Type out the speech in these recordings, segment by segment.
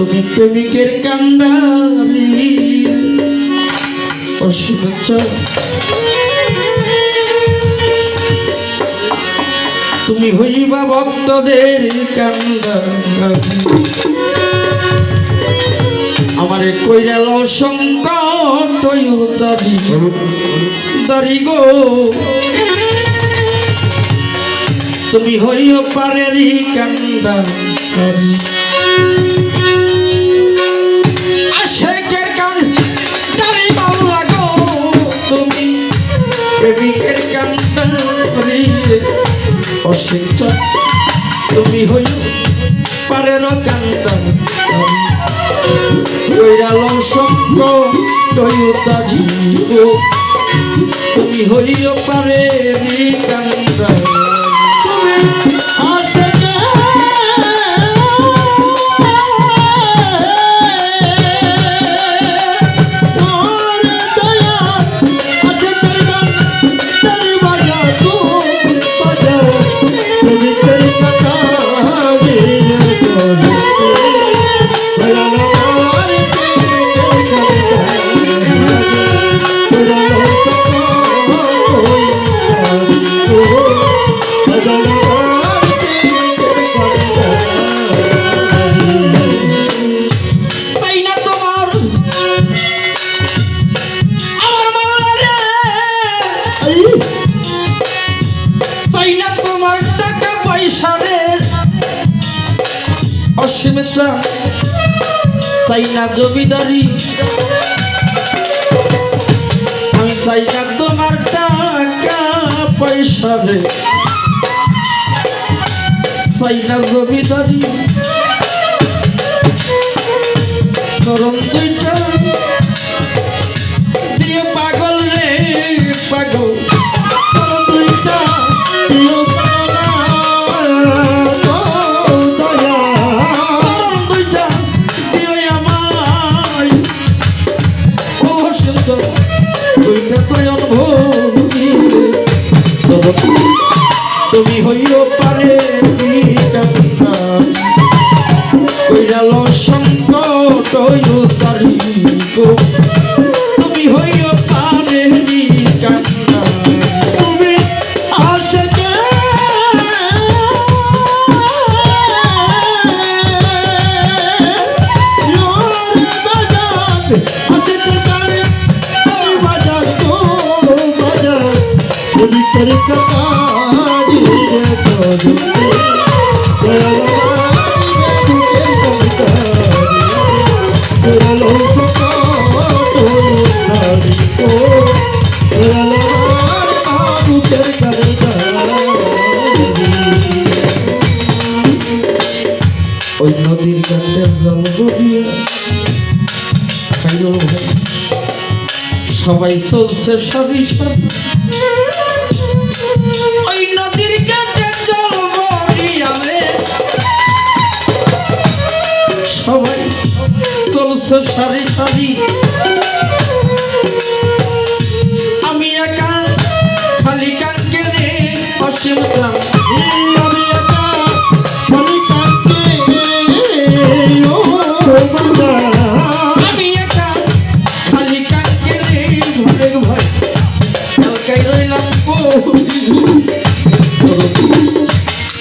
তুমি প্রেমিকের কান্ডালি। তুমি হইবা ভক্তদের কান্ডালি। আমারে কইরাল সংকট দারি গো। তুমি হইও পারেরি কান্ডারি অশিক্ষা তুমি হইও পারের কান্ডারি কইরাল সঙ্গ তয়ুতারি গো তুমি হইও পারে রি অসীম চা, চাই না জমিদারি। আমি চাই না তোমার টাকা পয়সা রে। চাই না জমিদারি। চরণ তুমি হইও সবাই চলছে সারি ওই নদীর গড়িয়া সবাই চলছে সারি সারি। আমি একা খালি কানকে রে অসীম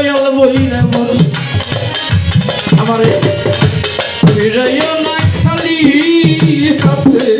দয়াল বইরে মরি আমার ফিরাইও না খালি হাতে।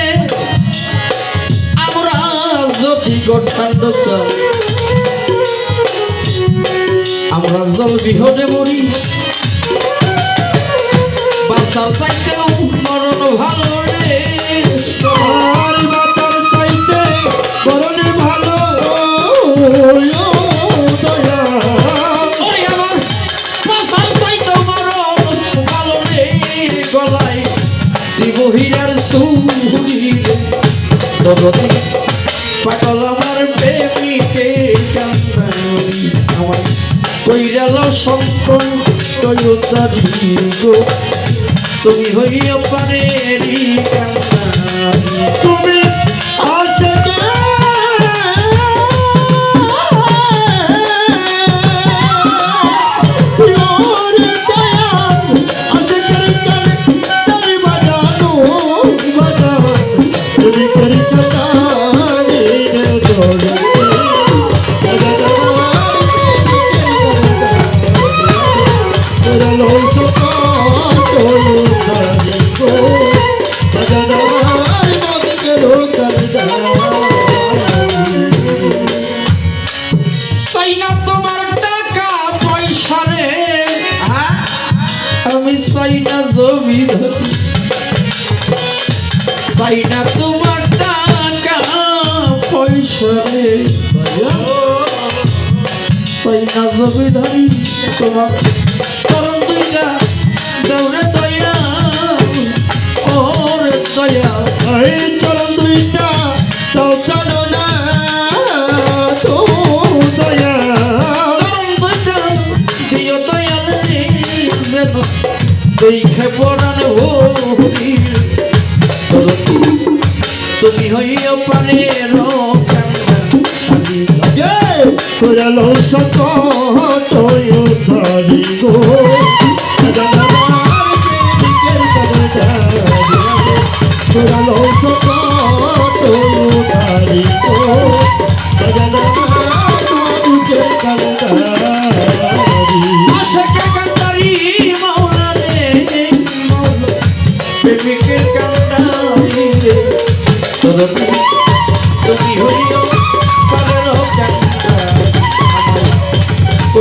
যদি গোঠান্ড চান আমরা জল বিহনে মরি। বাসার চাইতেও মরণ ভালো রে। আর চাইতে বরণে ভালো আমার বাসার চাইতেও মরণ ভালো রে। গলায় দিব হীরার ছুরি দরদি শঙ্কর কয়তারি গো। তুমি হইয়া পারেরি পয়সা রে চাই না জমি ধরি তোমার চরণ দৌড়ে দয়া ওরে দয়া। চরণ দুইটা দিও দয়াল যেন দেখে পড়ান হরি তুমি হইয়া পারে Kuralo soko toyo thari go Kuralo soko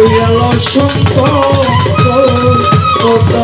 কইরাল সন্ত কথা